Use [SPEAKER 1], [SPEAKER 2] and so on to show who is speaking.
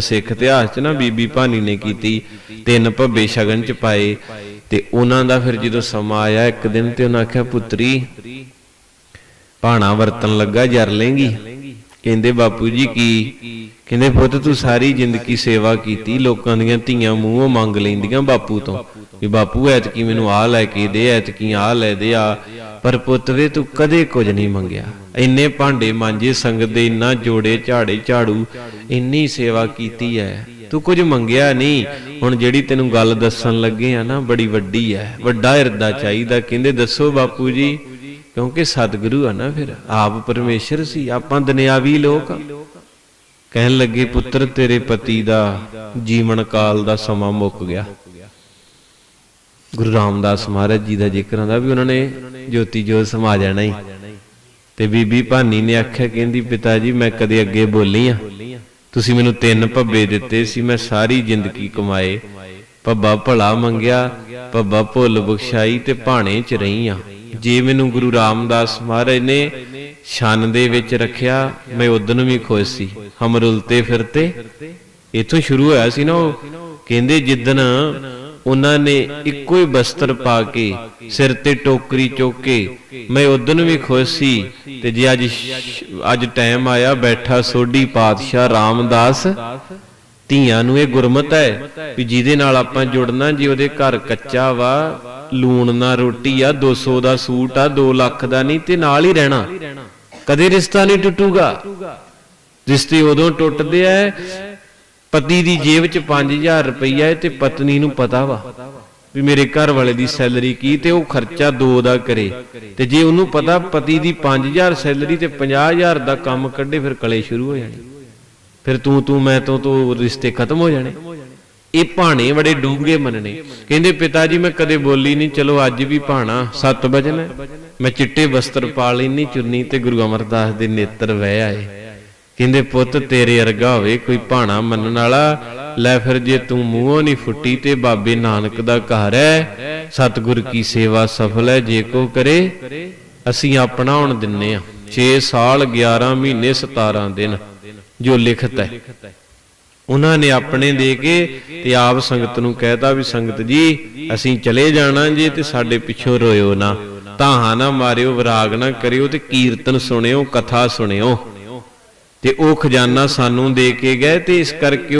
[SPEAKER 1] ਸਿੱਖ ਇਤਿਹਾਸ 'ਚ ਨਾ ਬੀਬੀ ਭਾਨੀ ਨੇ ਕੀਤੀ, ਤਿੰਨ ਭੱਬੇ ਸ਼ਗਨ 'ਚ ਪਾਏ, ਤੇ ਉਹਨਾਂ ਦਾ ਫਿਰ ਜਦੋਂ ਸਮਾਂ ਆਇਆ ਇੱਕ ਦਿਨ ਤੇ ਉਹਨਾਂ ਆਖਿਆ, ਪੁੱਤਰੀ, ਭਾਣਾ ਵਰਤਨ ਲੱਗਾ, ਜਰ ਲੇਂਗੀ ਕਹਿੰਦੇ, ਬਾਪੂ ਜੀ ਕੀ? ਕਹਿੰਦੇ, ਪੁੱਤ, ਤੂੰ ਸਾਰੀ ਜ਼ਿੰਦਗੀ ਸੇਵਾ ਕੀਤੀ, ਲੋਕਾਂ ਦੀਆਂ ਧੀਆਂ ਮੂੰਹੋਂ ਮੰਗ ਲੈਂਦੀਆਂ ਬਾਪੂ ਤੋਂ, ਵੀ ਬਾਪੂ, ਐਤਕੀ ਮੈਨੂੰ ਆਹ ਲੈ ਕੇ ਦੇ, ਐਤਕੀ ਆਹ ਲੈ ਦੇ ਆ ਪਰ ਪੁੱਤ ਵੇ, ਤੂੰ ਕਦੇ ਕੁਝ ਨਹੀਂ ਮੰਗਿਆ। ਇੰਨੇ ਭਾਂਡੇ ਮਾਂਜੇ, ਸੰਗਤ ਦੇ ਇੰਨਾ ਜੋੜੇ, ਝਾੜੇ, ਝਾੜੂ, ਇੰਨੀ ਸੇਵਾ ਕੀਤੀ ਐ। ਤੂੰ ਕੁਝ ਮੰਗਿਆ ਨਹੀਂ। ਹੁਣ ਜਿਹੜੀ ਤੈਨੂੰ ਗੱਲ ਦੱਸਣ ਲੱਗੇ ਆ ਨਾ, ਬੜੀ ਵੱਡੀ ਐ। ਵੱਡਾ ਹਿਰਦਾ ਚਾਹੀਦਾ। ਕਹਿੰਦੇ, ਦੱਸੋ ਬਾਪੂ ਜੀ, ਕਿਉਂਕਿ ਸਤਿਗੁਰੂ ਆ ਨਾ ਫਿਰ। ਆਪ ਪਰਮੇਸ਼ਰ ਸੀ। ਆਪਾਂ ਦੁਨਿਆਵੀ ਲੋਕ ਕਹਿਣ ਲੱਗੇ, ਪੁੱਤਰ, ਤੇਰੇ ਪਤੀ ਦਾ ਜੀਵਨ ਕਾਲ ਦਾ ਸਮਾਂ ਮੁੱਕ ਗਿਆ। ਗੁਰੂ ਰਾਮਦਾਸ ਮਹਾਰਾਜ ਜੀ ਦਾ ਜ਼ਿਕਰ ਆਉਂਦਾ ਵੀ ਉਹਨਾਂ ਨੇ ਜੋਤੀ ਜੋਤ ਸਮਾ ਜਾਣਾ ਹੀ ਤੇ ਬੀਬੀ ਭਾਨੀ ਨੇ ਆਖਿਆ, ਕਹਿੰਦੀ ਪਿਤਾ ਜੀ ਮੈਂ ਕਦੇ ਅੱਗੇ ਬੋਲੀ ਆ। ਤੁਸੀਂ ਮੈਨੂੰ ਤਿੰਨ ਭੱਬੇ ਦਿੱਤੇ ਸੀ, ਮੈਂ ਸਾਰੀ ਜ਼ਿੰਦਗੀ ਕਮਾਏ। ਭੱਬਾ ਭਲਾ ਮੰਗਿਆ, ਭੱਬਾ ਭੁੱਲ ਬਖਸ਼ਾਈ ਤੇ ਭਾਣੇ ਚ ਰਹੀ ਆ। ਜੇ ਮੈਨੂੰ ਗੁਰੂ ਰਾਮਦਾਸ ਮਹਾਰਾਜ ਨੇ ਛਨ ਦੇ ਵਿੱਚ ਰੱਖਿਆ, ਮੈਂ ਉਦਨ ਵੀ ਖੁਸ਼ ਸੀ। ਹਮਰੁਲਤੇ ਫਿਰਤੇ। ਇਥੋਂ ਸ਼ੁਰੂ ਹੋਇਆ ਸੀ ਨਾ ਉਹ। ਕਹਿੰਦੇ ਜਿੱਦਨ ਉਹਨਾਂ ਨੇ ਇੱਕੋ ਹੀ ਬਸਤਰ ਪਾ ਕੇ ਸਿਰ ਤੇ ਟੋਕਰੀ ਚੁੱਕ ਕੇ ਮੈਂ ਉਦਨ ਵੀ ਖੁਸ਼ ਸੀ ਤੇ ਜੇ ਅੱਜ ਅੱਜ ਟਾਈਮ ਆਇਆ ਬੈਠਾ ਸੋਢੀ ਪਾਤਸ਼ਾਹ ਰਾਮਦਾਸ, ਧੀਆਂ ਨੂੰ ਇਹ ਗੁਰਮਤ ਹੈ ਵੀ ਜਿਹਦੇ ਨਾਲ ਆਪਾਂ ਜੁੜਨਾ, ਜੇ ਉਹਦੇ ਘਰ ਕੱਚਾ ਵਾ, ਲੂਣ ਨਾਲ ਰੋਟੀ ਆ 200 ਦਾ ਸੂਟ ਆ 2 ਲੱਖ ਦਾ ਨਹੀਂ ਤੇ ਨਾਲ ਹੀ ਰਹਿਣਾ। ਕਦੇ ਰਿਸ਼ਤਾ ਨਹੀਂ ਟੁੱਟੂਗਾ। ਰਿਸ਼ਤੇ ਉਦੋਂ ਟੁੱਟਦੇ ਆ ਪਤੀ ਦੀ ਜੇਬ 'ਚ 5000 ਰੁਪਈਆ ਹੈ ਤੇ ਪਤਨੀ ਨੂੰ ਪਤਾ ਵਾ ਵੀ ਮੇਰੇ ਘਰ ਵਾਲੇ ਦੀ ਸੈਲਰੀ ਕੀ ਤੇ ਉਹ ਖਰਚਾ ਦੋ ਦਾ ਕਰੇ। ਤੇ ਜੇ ਉਹਨੂੰ ਪਤਾ ਪਤੀ ਦੀ 5000 ਸੈਲਰੀ ਤੇ 50000 ਦਾ ਕੰਮ ਕੱਢੇ, ਫਿਰ ਕਲੇ ਸ਼ੁਰੂ ਹੋ ਜਾਣੇ। ਫਿਰ ਤੂੰ ਤੂੰ, ਮੈਂ, ਤੋਂ ਤੋਂ ਰਿਸ਼ਤੇ ਖਤਮ ਹੋ ਜਾਣੇ। ਇਹ ਭਾਣੇ ਬੜੇ ਡੂੰਘੇ ਮੰਨਣੇ। ਕਹਿੰਦੇ, ਪਿਤਾ ਜੀ, ਮੈਂ ਕਦੇ ਬੋਲੀ ਨਹੀਂ, ਚਲੋ ਅੱਜ ਵੀ ਭਾਣਾ 7 ਵਜਨ ਮੈਂ ਚਿੱਟੇ ਵਸਤਰ ਪਾ ਲੈਣੀ ਚੁੰਨੀ ਤੇ ਗੁਰੂ ਅਮਰਦਾਸ ਦੇ ਨੇਤਰ ਵਹਿ ਆਏ। ਕਹਿੰਦੇ, ਪੁੱਤ, ਤੇਰੇ ਅਰਗਾ ਹੋਵੇ ਕੋਈ ਭਾਣਾ ਮੰਨਣ ਵਾਲਾ, ਲੈ ਫਿਰ ਜੇ ਤੂੰ ਮੂੰਹੋਂ ਨਹੀਂ ਫੁੱਟੀ ਤੇ ਬਾਬੇ ਨਾਨਕ ਦਾ ਘਰ ਹੈ, ਸਤਿਗੁਰ ਕੀ ਸੇਵਾ ਸਫਲ ਹੈ, ਜੇ ਕੋ ਕਰੇ, ਅਸੀਂ ਆਪਣਾ ਹੁਣ ਦਿੰਨੇ ਆ। 6 ਸਾਲ 11 ਮਹੀਨੇ 17 ਦਿਨ, ਜੋ ਲਿਖਤ ਹੈ। ਉਹਨਾਂ ਨੇ ਆਪਣੇ ਦੇ ਕੇ ਤੇ ਆਪ ਸੰਗਤ ਨੂੰ ਕਹਿਤਾ ਵੀ, ਸੰਗਤ ਜੀ, ਅਸੀਂ ਚਲੇ ਜਾਣਾ ਜੇ ਤੇ ਸਾਡੇ ਪਿੱਛੋਂ ਰੋਇਓ ਨਾ। ਤਾਹਾਂ ਨਾ ਮਾਰਿਓ, ਵਿਰਾਗ ਨਾ ਕਰਿਓ ਤੇ ਕੀਰਤਨ ਸੁਣਿਓ, ਕਥਾ ਸੁਣਿਓ। ਤੇ ਉਹ ਖਜ਼ਾਨਾ ਸਾਨੂੰ ਦੇ ਕੇ ਗਏ ਤੇ ਇਸ ਕਰਕੇ